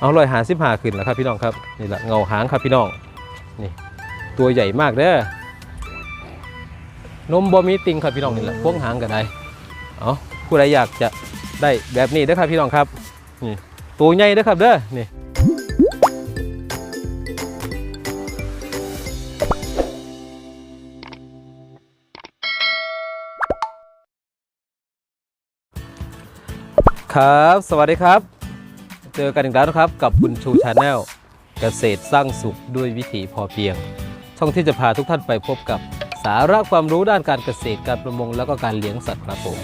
เอาลอยหาสิบหาขึ้นแล้วครับพี่น้องครับนี่แหละเงาหางครับพี่น้องนี่ตัวใหญ่มากเด้อนมบอมีติงครับพี่น้องนี่แหละพวงหางก็ได้เอาผู้ใดอยากจะได้แบบนี้เด้อครับพี่น้องครับนี่ตัวใหญ่เด้อครับเด้อนี่ครับ สวัสดีครับ เจอกันอีกแล้วนะครับกับบุญชูชาแนลเกษตรสร้างสุขด้วยวิถีพอเพียง ช่องที่จะพาทุกท่านไปพบกับสาระความรู้ด้านการเกษตรการประมง แล้วก็การเลี้ยงสัตว์ครับผม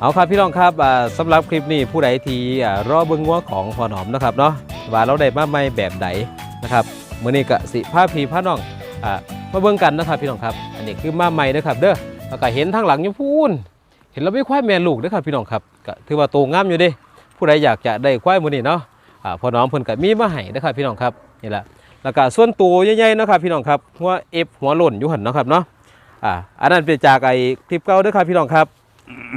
เอาครับพี่น้องครับอ่าสำหรับคลิปนี้ผู้ใดที่อ่ารอเบิ้งงัวของพอหนอมนะครับเนาะว่าเราได้มาใหม่แบบไหนนะครับเมื้อนี้กสิผ้าพีผ้าน้องมาเบิ่งกันนะครับพี่น้องครับ อันนี้คือมาใหม่นะครับเด้อแล้วก็เห็นทางหลังอยู่พูนเห็นเราไม่ควายแม่ลูกเด้อครับพี่น้องครับก็ถือว่าโตงามอยู่ด้ ผู้ใดอยากจะได้ควายมื้อนี้เนาะอ่าพอน้องเพิ่นก็มีมาให้นะครับพี่น้องครับนี่แหละแล้วก็ส่วนตัวใหญ่ๆเนาะครับพี่น้องครับหัวเอฟหัวหล่นอยู่หั่นเนาะครับเนาะอ่าอันนั้นเป็นจากไอ้คลิปเก่าเด้อครับพี่น้องครับ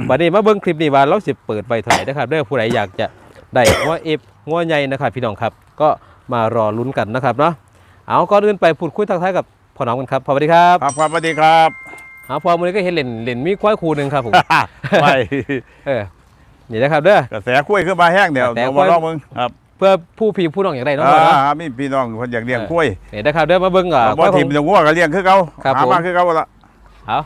บัดนี้มาเบิ่งคลิปนี้ว่าเราสิเปิดไว้เท่าไหร่นะครับเด้อผู้ใดอยากจะได้หัวเอฟหัวใหญ่นะครับพี่น้องครับก็มารอลุ้นกันนะครับเนาะเอาก่อนอื่นไปพูดคุยทักทายกับพ่อน้องกันครับสวัสดีครับครับครับสวัสดีครับเอาพอมื้อนี้ก็เห็นเล่นเล่นมีควายคู่หนึงครับผม ไปเออ นี่นะครับเด้อ กระแสคุ้ยขึ้นมาแห้งเดี๋ยวกระแสเราคุ้มาย ลองมึงครับเพื่อผู้พี่ผู้น้องอยากได้เนาะพ่อเนาะ อ่ามีพี่น้องคนอยากเลี้ยงคุ้ยนี่นะครับเด้อมาเบิ่งอะบ่ทีมจะงัวก็เลี้ยงคือเขาครับหาผม มาคือเขาละ เอา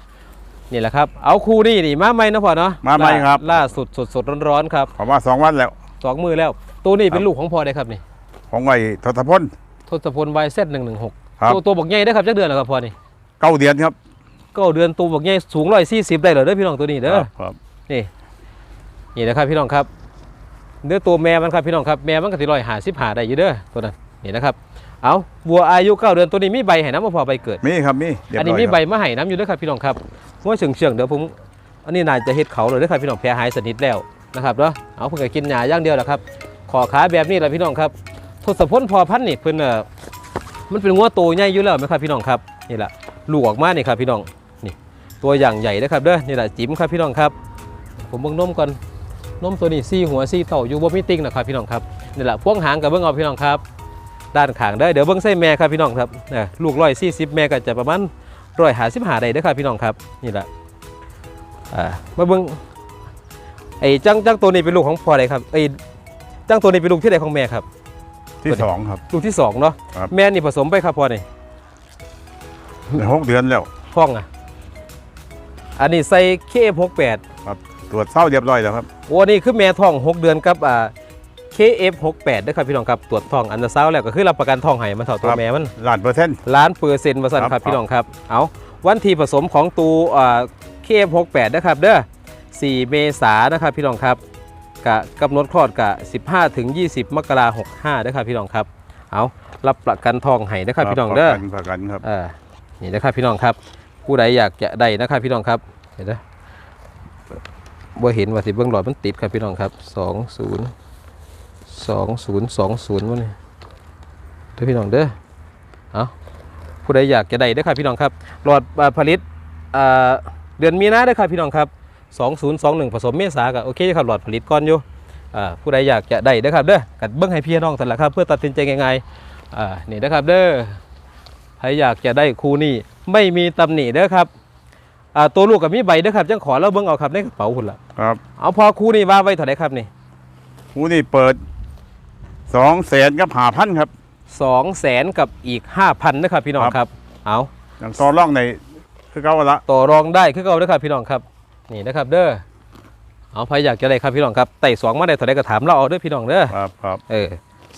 นี่แหละครับเอาคู่นี่นี่มาใหม่เนาะพ่อเนาะมาใหม่ครับ ล่าสุดสดสดร้อนๆครับผมว่าสองวันแล้ว สองมือแล้ว ตัวนี้เป็นครับ ลูกของพ่อได้ครับนี่ของไอ้ทศพล ทศพลวายเซตหนึ่งหนึ่งหกครับ ตัวตัวบอกใหญ่ได้ครับจักเดือนแล้วครับพ่อนี่เก้าเดือนครับก็เดือนตัวบอกใหญ่สูงร้อยสี่สิบได้เลยเด้อพี่น้องตัวนี้เด้อครับนี่ นี่นะครับพี่น้องครับเนื้อตัวแม่มันครับพี่น้องครับแม่มันก็สิร้อยหาสิบหาได้อยู่เด้อตัวนั้นนี่นะครับเอาวัวอายุเก้าเดือนตัวนี้มีใบให้น้ำมาพอใบเกิดมีครับมีเรียบอันนี้ร้ยมีครับใบมาให้น้ำอยู่ด้วยครับพี่น้องครับหัวเฉียงเฉียงๆเดี๋ยวผมอันนี้นายจะเฮ็ดเขาเลยด้วยครับพี่น้องแพ้หายสนิทแล้วนะครับเนาะเอาเพิ่งจะกินหญ้าอย่างเดียวแหละครับขอขาแบบนี้แหละพี่น้องครับทศพลพอพันธุ์นี่เพิ่นเอ่อมันเป็นงัวโตใหญ่อยู่แล้วไหมครับพี่น้องครับนี่แหละลูกออกมานี่ครับพี่น้องนี่ตัวอย่างใหญ่นะครับเด้อนี่แหละจิ๋มครับพี่น้องครับ ผมเบิ่งนมก่อน นมตัวนี้ซี่หัวซี่เต่าอยู่บ่มีติ่งนะครับพี่น้องครับนี่แหละพ่วงหางกับเบิ่งเอาพี่น้องครับ ด้านข้างได้อเดี๋ยวเบิ่งไส้แม่ครับพี่น้องครับเออลูกร้อยสี่สิบแม่ก็จะประมาณร้อยหาสิบหาได้เด้อครับพี่น้องครับนี่แหละอ่ามาเบิ่งไอ้จังจังตัวนี้เป็นลูกของพ่อใดครับไอ้จังตัวนี้เป็นลูกที่ใดของแม่ครับ ที่สองครับ ลูกที่สองเนาะครับแม่นี่ผสมไปครับพ่อนี่หกเดือนแล้วพ่องอะอันนี้ใส่เคหกแปด ตรวจเศร้าเรียบร้อยแล้วครับโอ้นี่คือแม่ท้องหกเดือนกับอ่า KF68 เด้อครับพี่น้องครับตรวจท้องอันดับเศร้าแล้วก็คือรับประกันท้องให้มันเท่าตัวครับแม่มันล้านเปอร์เซ็นต์ล้านเปอร์เซ็นต์มาสั่นครับครับพี่น้องครับเอาวันที่ผสมของตูอ่าเคฟ68 นะครับเด้อ4 เมษายนนะครับพี่น้องครับกะกำหนดคลอดกะ 15 ถึง 20 มกราคม65นะครับพี่น้องครับ เอารับประกันทองให้นะครับพี่น้องเด้อประกันประกันครับเออนี่นะครับพี่น้องครับ ผู้ใดอยากจะได้นะครับพี่น้องครับเห็นไหม บ่เห็นว่าสิเบื้องหลอดมันติดครับพี่น้องครับ20 2020วะนี่เด้อพี่น้องเด้อเอาผู้ใดอยากจะได้เด้อครับพี่น้องครับหลอดผลิตเดือนมีนาเด้อครับพี่น้องครับ2021ผสมเมษาก็โอเคครับหลอดผลิตก่อนอยู่อ่าผู้ใดอยากจะได้เด้อครับเด้อกัดเบิ้องให้พี่น้องแต่นละครับ เพื่อตัดสินใจง่ายๆอ่านี่นะครับเด้อใครอยากจะได้คู่นี้ไม่มีตำหนิเด้อครับ อ่าตัวลูกกับมีใบเด้อครับจังขอแล้วเบิ้งเอาครับในกระเป๋าหุ่นละครับเอาพอคู่นี้ว่าไว้เท่าไหร่ครับนี่ผู้นี่เปิดสองแสนกับหาพันครับ สองแสนกับอีกห้าพันนะครับพี่น้องครับครับเอาอย่างต่อร่องในคือเขาละต่อรองได้คือเก่าเด้อครับพี่น้องครับนี่นะครับ เด้อเอาใครอยากจะได้ครับพี่น้องครับไต่สองมาได้เท่าไรก็ถามเราเอาเด้อพี่น้องเด้อครับครับเออ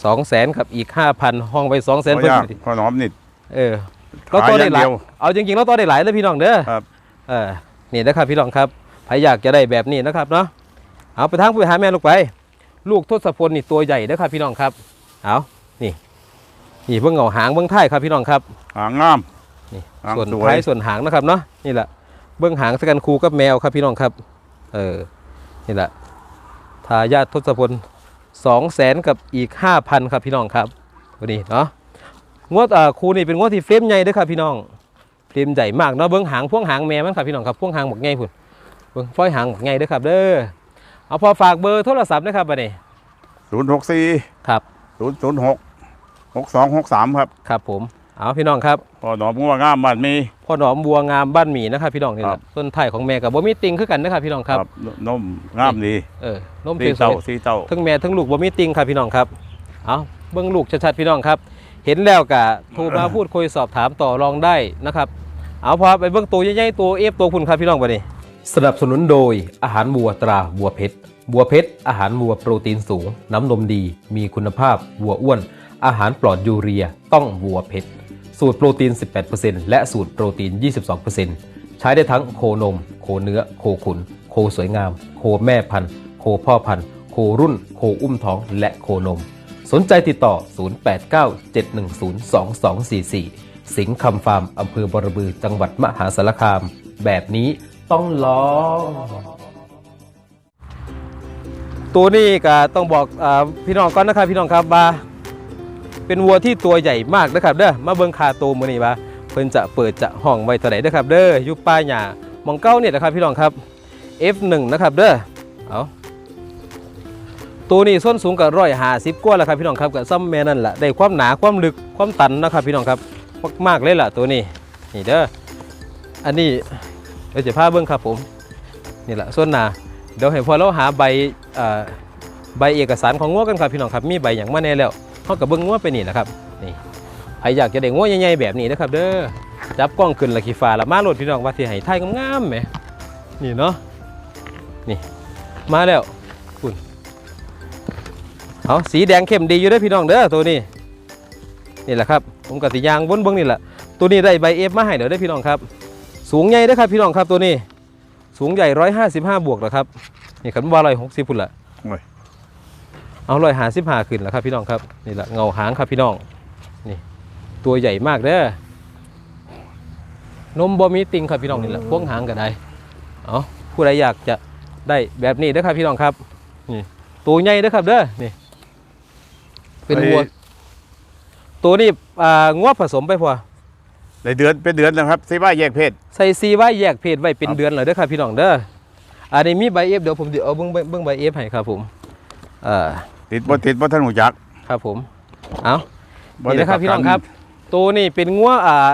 สองแสนกับอีกห้าพันห้องไปสองแสนเพเพิ่ราะนยากพอหนอมนี่เออเราต่อได้หลายขายอย่างเดียวเอาจริงๆเราต่อได้หลายเลยพี่น้องเด้อ ครับ เออนี่นะครับพี่น้องครับใครอยากจะได้แบบนี้นะครับเนาะเอาไปทางไปหาแม่ลูกไป ลูกทศพลนี่ตัวใหญ่เด้อครับพี่น้องครับเอานี่นี่เบิ่งเหงาหางเบิ่งท้ายครับพี่น้องครับหางงามนี่หางส่วนสวยท้ายส่วนหางนะครับเนาะนี่แหละเบื้องหางสกันคูกับแมวครับพี่น้องครับ เออนี่แหละทายาททศพลสองแสนกับอีกห้าพันครับพี่น้องครับวันนี้เนาะงวดอ่าคูนี่เป็นงวดที่เฟรมใหญ่เด้วยครับพี่น้อง เฟรมใหญ่มากเนาะเบื้องหางพ่วงหางแมวมันครับพี่น้องครับพ่วงหางหมกใหญ่พุ่นเบื้องฝ้อยหางหมกใหญ่เด้วยครับเด้อเอาพอฝากเบอร์โทรศัพท์นะครับบัดนี้ศูนย์หกสี่ครับศูนย์ศูนย์หกหกสองหกสามครับครับผมเอาพี่น้องครับพอหนอมงัวงามบ้านมีพ่อหนอมบัวงามบ้านหมีนะครับพี่น้องนี่แหครัละบต้นไผ่ของแม่กับบ่มีติงคือกันนะครับพี่น้องครับนมงามดีเออนมสีสเต้าวยสีเต้าๆทั้งแม่ทั้งลูกบ่มีติงครับพี่น้องครับเอาเบิ่งลูกชัดๆพี่น้องครับ เห็นแล้วก็โทรมาพูดคุยสอบถามต่อรองได้นะครับเอาพอไปเบิ่งตัวใหญ่ๆตัวเอฟตัวคุณครับพี่น้องบัดนี้สนับสนุนโดยอาหารวัวตราวัวเพชรวัวเพชรอาหารวัวโปรตีนสูง น้ำนมดี มีคุณภาพวัวอ้วน อาหารปลอดยูเรีย ต้องวัวเพชรสูตรโปรตีน 18%และสูตรโปรตีน 22%ใช้ได้ทั้งโคนม โคเนื้อ โคขุน โคสวยงาม โคแม่พันธุ์ โคพ่อพันธุ์ โครุ่น โคอุ้มท้อง และโคนม สนใจติดต่อ 0897102244 สิงห์คำฟาร์มอำเภอบรบือจังหวัดมหาสารคาม แบบนี้ต้องลองตัวนี้ก็ต้องบอกอพี่น้องก่อนนะครับ พี่น้องครับว่าเป็นวัวที่ตัวใหญ่มากนะครับ เด้อมาเบิงคาตัวมือนี้ว่าเพิ่นจะเปิดจะห้องไว้เท่าไหร่เด้อครับ เด้อยู่ป้าหญ้ามองเก้าเนี่ยนะครับ พี่น้องครับ F1 นะครับ เด้อเอา ตัวนี้ส้นสูงกับร้อยหาสิบกว่าแล้วครับพี่น้องครับกับซ้ำแม่นั่นแหละได้ความหนาความลึกความตันนะครับพี่น้องครับมากๆเลยล่ะตัวนี้นี่เด้ออันนี้เดี๋ยวจะพาเบิ้องครับผมนี่แหละส่วนหนาเดี๋ยวให้พอเราหาใบใบเอกสารของงัวกันครับพี่น้องครับมีใบอย่างมาแน่แล้วเขากับเบิ้องงัวไปนี่แหละครับนี่ใครอยากจะได้งัวใหญ่ๆแบบนี้นะครับ เด้อจับกล้องขึ้นละขีฟ้าละมาโหลดพี่น้องว่าที่ให้ถ่ายงามๆแหมนี่เนาะนี่มาแล้ว เอาสีแดงเข้มดีอยู่เด้อพี่น้องเด้อตัวนี้นี่แหละครับผมกับสียางวนเบิ้งนี่แหละตัวนี้ได้ใบเอฟมาให้เดี๋ยวได้อพี่น้องครับ สูงใหญ่เด้อครับพี่น้องครับตัวนี้ สูงใหญ่ร้อยห้าสิบห้าบวกแล้วครับนี่ขันว่าร้อยหกสิบพุ่นละโอ้ยเอาร้อยห้าสิบห้าขึ้นแล้วครับพี่น้องครับนี่แหละเงาหางครับพี่น้องนี่ตัวใหญ่มากเด้อนมบอมีติงครับพี่น้องนี่แหละพวงหางก็ได้เอาผู้ใดอยากจะได้แบบนี้เด้อครับพี่น้องครับนี่ตัวใหญ่เด้อครับเด้อนี่ เป็นวัว ตัวนี้อ่างวผสมไปพอได้เดือนเป็นเดือนแล้วครับซีบ้าแยกเพศใส่ซีไว้แยกเพศไว้เป็นครับเดือนเลยเด้อครับพี่น้องเด้ออันนี้มีใบเอฟเดี๋ยวผมเดี๋ยวเอาเบิ้งเบิ่งเบิ้งใบเอฟให้ครับผมเอ่าติดบ่ติดบ่ท่านหูจักครับผมเอาบ่นี่ได้นะครับพี่น้องครับ ตัวนี้เป็นงัวอ่า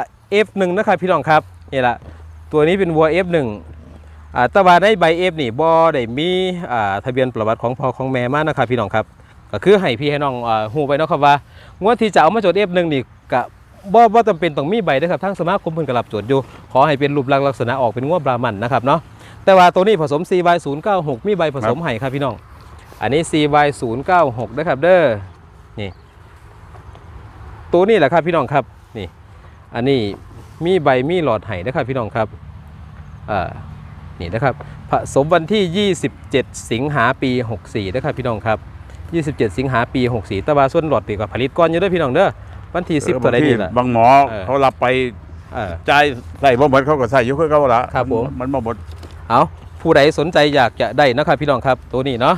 F1 นะครับพี่น้องครับนี่แหละตัวนี้เป็นวัว F1 อ่าแตว่าในใบ F นี่บ่ได้มีอ่าทะเบียนประวัติของพ่อของแม่มานะครับพี่น้องครับ ก็คือให้พี่ให้น้องอ่าฮู้ไปเนาะครับว่างวดที่จะเอามาจด F1 นี่ก็บ่บ่จำเป็นต้องมีใบนะครับทั้งสมาคมเพิ่นก็รับจดอยู่ ขอให้เป็นรูปลักษณ์ลักษณะออกเป็นงัวบรามันนะครับเนาะแต่ว่าตัวนี้ผสม CY096 มีใบผสมให้ครับพี่น้อง อันนี้ CY096 นะครับเด้อนี่ตัวนี้แหละครับพี่น้องครับนี่อันนี้มีใบมีหลอดไห้นะครับพี่น้องครับอ่านี่นะครับผสมวันที่ 27 สิงหาปี 64นะครับพี่น้องครับ 27 สิงหาปี 64 แตะวาส่วนหลอดตีกับผลิตก้อนอยู่เด้วยพี่น้องเด้อวันที่10ตัวใดนี่แหละบางหมอเออเขารับไปเออจ่ายใส่บ่หมดเขาก็ใส่อยู่คือเขาละครับผมมันบ่หมดเอาผู้ใดสนใจอยากจะได้นะครับพี่น้องครับตัวนี้เนาะ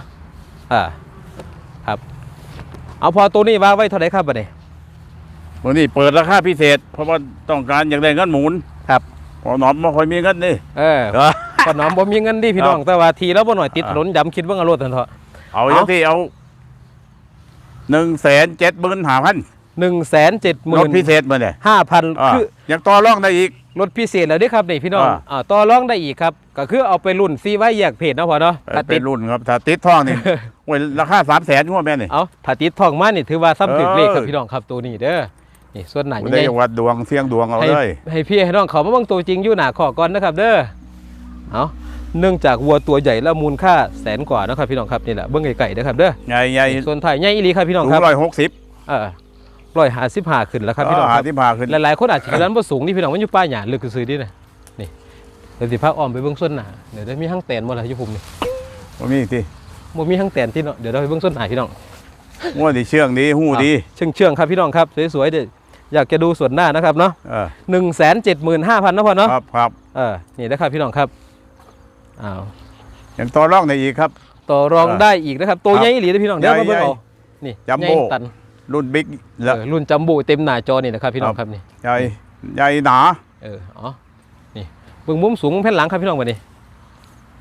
อ่าครับเอาพอตัวนี้ว่าไว้เท่าไหร่ครับบัดนี้วันนี้เปิดราคาพิเศษ เพราะว่าต้องการอยากได้เงินหมุนครับพอหนอมบ่ค่อยมีเงินนี่เออเออก็น้องบ่มีเงินดิพี่น้องครับแต่ว่าทีแล้วบ่หน่อยติดอ่าถนนย้ำคิดเบิ่งเอารถทันเถอะเอาเอาอย่างที่เอา หนึ่งแสนเจ็ดหมื่นห้าพันหนึ่งแสนเจ็ดหรมื่ถนพิเศษมาเนี่ยห้าพันอ่าคือยังต่อรองได้อีกรถพิเศษแล้วเด้ครับนี่พี่น้องอ่าอ่าต่อรองได้อีกครับ ก็คือเอาไปรุ่นซีไว้แยกเพจนะพอเนาะถ้าเป็ตินดรุ่นครับถ้าติดท่องนี่โอ้ยราคาสามแสนงวดแม่นี่เอาถ้าติดทองมานี่ถือว่าซ้ำถึงเออเลขครับพี่น้องครับตัวนี้เด้อนี่ส่วนไหนไม่ยังได้ไงวัดดวงเสียงดวงเอาให้เลยให้พี่ให้น้องเขามาเบิ่งตัวจริงอยู่หน้าขอก่อนนะครับ เด้อเอา เนื่องจากวัวตัวใหญ่และมูลค่าแสนกว่านะครับพี่น้องครับนี่แหละเบิ่งไก่ๆนะครับเด้อใหญ่ใหญ่ส่วนไทยใหญ่อีหลีครับพี่น้องสูคงรับร้อยหกสิบเออร้อยห้าสิบห้าขึ้นแล้วครับพี่น้องคหารับที่พาขึ้นหลายๆคนอาจจะคิดว่ามันบ่สูงนี่พี่น้องมันอยู่ป้าหยาลึกซื่อๆนี่นะนี่เดี๋ยวสิพาอ้อมไปเบิ่งส้นหนาเดี๋ยวได้มีห้างแตนบ่ล่ะอยู่ผมนี่บ่มีที่บ่มีห้างแตนที่เนาะเดี๋ยวเราไปเบิ่งส้นหนาพี่น้องงวดที่เชื่องดีหู้ดีเชื่องเชื่องๆครับพี่น้องครับสวยๆเดี๋ยวอยากจะดูส่วนหน้านะครับเนาะเออหนึ่งแสนเจ็ดหมื่นห้าพันนะพ่อเนาะครับครับเออนี่นะครับพี่น้องครับ อ้าวยังต่อรองได้อีกครับ ต่อรองเออได้อีกนะครับ ตัวครับใหญ่อีหลีนะพี่น้องเดี๋ยวใหญ่มาเบิ่งใหญ่เอานี่จัมโบ้ใหญ่ตันรุ่นบิ๊กแล้วเออรุ่นจัมโบ้เต็มหน้าจอนี่นะครับพี่น้องครับครับนี่ใหญ่ใหญ่หนาเอออ๋อนี่เบิ่งมุมสูงแผ่นหลังครับพี่น้องวันนี้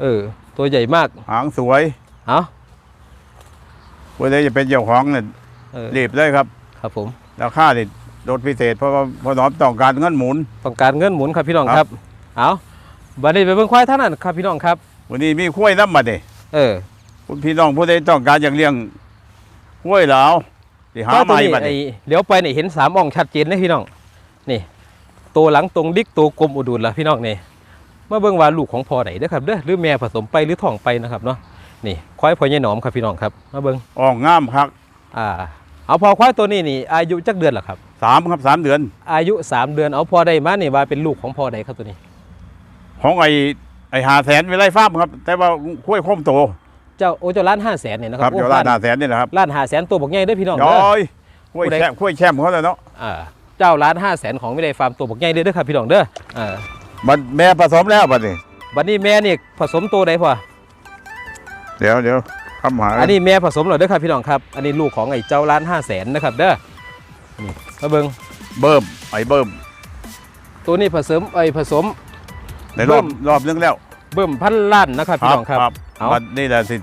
เออ ตัวใหญ่มากหางสวยเอาว่าได้จะเป็นเจ้าของเนี่ยเเออรีบเลยครับ ครับผมราคานี่ลดพิเศษเพราะว่าพอหนอมต้องการเงินหมุนต้องการเงินหมุนครับพี่น้องคครัรับบเอา บัดนี้ไปเบิ่งควายท่านนั้นครับพี่น้องครับวันนี้มีข้วยน้ำมาเด้เออคุณพี่น้องผู้ใดต้องการอยากเลี้ยงข้วยแล้วที่หาก็ใหตัวม่นี้มาไอ้เด้เลี้ยวไปนี่เห็นสามอ่องชัดเจนเลยพี่น้องนี่ตัวหลังตรงดิกตัวกลมอุดุลละพี่น้องนี่มาเบิ่งว่าลูกของพ่อไหนเด้อครับเด้อหรือแม่ผสมไปหรือท้องไปนะครับเนาะนี่ควายพ่อใหญ่หนอมครับพี่น้องครับมาเบิ่งออกงามครับอ่าเอาพอควายตัวนี้นี่อายุจักเดือนเหรอครับสามครับสามเดือน อายุ3เดือนเอาพอได้มานี่ว่าเป็นลูกของพ่อใดครับตัวนี้ ของไอ้ไอ้หาแสนวิไลฟ้าร์มครับ แต่ว่าข้วยโคมโตเจ้าโอเจ้าล้านห้าแสนเนี่ยนะคครัรับบโอ้เดี๋ยวล้านหาแสนนี่นะครับล้านห้าแสนตัวบอกใหญ่เด้อพี่น้องย้เด้ออยข้วยผู้ใด แช่ข้วยแชมป์เขาเลยเนาะอ่าเจ้าล้านห้าแสนของวิไลฟาร์มตัวบอกใหญ่เด้อเด้อครับพี่น้องเด้ออ่ามันแม่ผสมแล้วบัดนี้ บัดนี้แม่นี่ผสมตัวใดพ่อเดี๋ยวเดี๋ยวคำหาอันนี้แม่ผสมเหรอเด้อครับพี่น้องครับอันนี้ลูกของไอ้เจ้าล้านห้าแสนนะครับเด้อนี่มาเบิ่งเบิ่มไอ้เบิ่มตัวนี้ผสมไอ้ผสม ในรอบเบิ่มรอบนึงแล้ว เบิ่มพันล้านนะครับพี่น้องครับเอาบัดนี่แหละสิ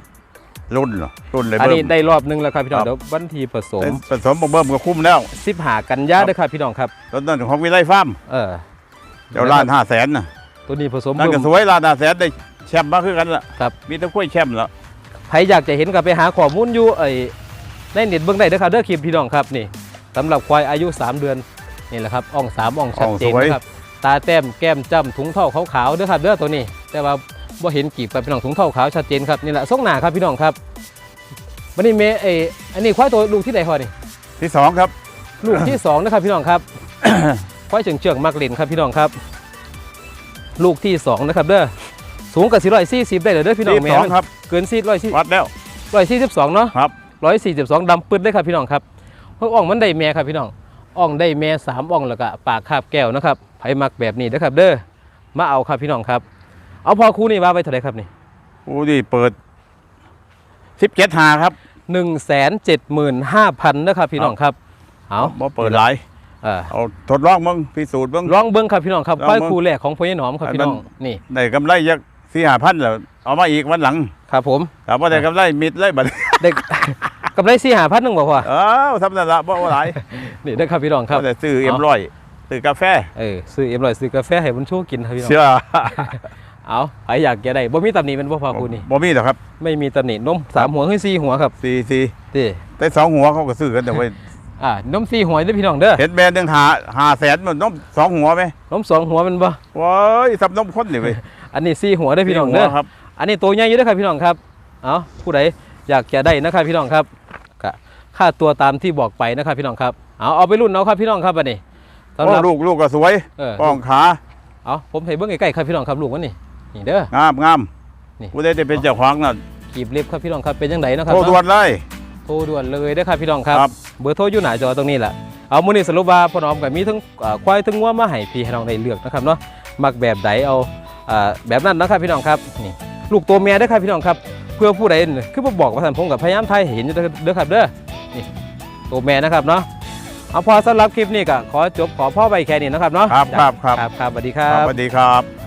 รุ่นเหรอรุ่นเลยอันเบิ่นี้มได้รอบหนึงแล้วครับพี่น้องครับเดี๋ยววันที่ผสมผสมเบิ่มก็คุ้มแล้วสิบหากันยาเด้อครับพี่น้องครับตอนนั้นของวิไลฟ้าร์มเออเดี๋ยวล้านห้าแสนน่ะตัวนี้ผสมนั่นเบิ่ก็มสวยล้านห้าแสนได้แชมป์มาคือกันละครับมีแตะกล้วยแชมป์แล้วใครอยากจะเห็นก็ไปหาข้อมูลอยู่ไอ้ในเน็ตเบิ่งได้เด้อครับเด้อคลิปพี่น้องครับนี่สำหรับควายอายุ 3 เดือนนี่แหละครับอ่องสามอ่องชัดเจนนะครับ ตาแต้มแก้มจ้ำถุงเท้าขาวๆเด้อครับเด้อตัวนี้ แต่ว่าบ่เห็นกีบกับพี่น้องถุงเท้าขาวชัดเจนครับนี่แหละส่งหน้าครับพี่น้องครับวันนี้เมไอ้อันนี้ควายตัวลูกที่ไหนพอนี่ที่สองครับ ลูกที่สองนะครับพี่น้องครับ ควายเฉียงเฉียงๆมักเล่นครับพี่น้องครับ ลูกที่สองนะครับเด้อสูงกับสี่ร้อยสี่สิบได้เลยเด้อพี่น้องที่แม่สองมันครับเกินสี่ร้อยสี่วัดแล้วร้อยสี่สิบสองเนาะครับร้อยสี่สิบสองดำปืดเลยครับพี่น้องครับเพราะอ่องมันได้แม่ครับพี่น้องอ่องได้แม่สามอ่องแล้วก็ปากคาบแก้วนะครับ ไผมักแบบนี้นะครับ เด้อมาเอาครับพี่น้องครับ เอาพอคู่นี่ว่าไปเท่าไหร่ครับนี่อู้นี่เปิดสิบเจ็ดหาครับหนึ่งแสนเจ็ดหมื่นห้าพันนะครับพี่น้องครับเอาบ่เปิดหลายเออเอาทดลองมึงพิสูจน์มึงลองเบิ้งครับพี่น้องครับลองควายเบิ่งคู่แรกของพ่อใหญ่หนอมครับพี่น้องนี่ได้กำไรยักสี่ห้าพันแล้วเอามาอีกวันหลังครับผมแต่ว่าได้กำไรมิดเลยบัดเด็กกำไรสี่หาพันหนึ่งบ่พอเอ้าวทำนั่นละบ่ว่าหลายนี่ได้อครับพี่น้องครับก็แต่ซื้อเอ็มร้อย ซื้อกาแฟเออซื้อเอ็มร้อยซื้อกาแฟให้บุญชูกินครับพี่น้องเชื่อเอาใครอยากจะได้บ่มีตำหนิเป็นบ่พอคู่นี่บ่มีหรอกครับ ไม่มีตำหนินมสามหัวขึ้นสี่หัวครับสี่สี่นี่แต่สองหัวเขาก็ซื้อกันแต่ว่าอ่านมสี่หัวเด้อพี่น้องเด้อเห็นแบรนด์หนึ่งหาหาแสนมันน้มสองหัวไหมนมสองหัวแมันบ่ว้ายสับน้มข้นนี่เว้ยอันนี้สี่หัวเด้อพี่น้องหัวเด้อครับ อันนี้ตัวใหญ่อยู่เด้อครับพี่น้องครับเอาผู้ใดอยากจะได้นะครับพี่น้องครับก็ค่าตัวตามที่บอกไปนะครับพี่น้องครับเอาเอาไปรุ่นเอาครับพี่น้องครับอันนี้ สำหโอ้รับ ลูกลูกก็สวยเออ ป้องขา เอาผมให้เบิ่งใกล้ๆครับพี่น้องครับลูกมันนี่นี่เด้อ งามงามนี่ ผู้ใดจะเป็นเจ้าของน่ะกีบเล็บครับพี่น้องครับเป็นยังไงนาะครับโทรเนาะด่วนเลย โทรด่วนเลยเด้อครับพี่น้องครับ ครับ เบอร์โทรอยู่หน้าจอตรงนี้แหละเอามื้อนี้สรุปว่าพ่อน้อมกับมีทั้งอ่าควายทั้งงัวมาให้พี่ให้น้องได้เลือกนะครับเนาะมักแบบใดเอาอ่าแบบนั้นนะครับพี่น้องครับนี่ลูกตัวเมียเด้อครับพี่น้องครับ เพื่อผู้ใดนี่คือบ่บอกว่าท่านผมกับพยายามไทยให้เห็นอยู่เด้อเด้อครับเด้อนี่ตัวแม่นะครับเนาะ เอาพอสำหรับคลิปนี้ก็ขอจบขอพ่อไปแค่นี้นะครับเนาะครับครับครับครับครับ สวัสดีครัครับบสวัสดีครับ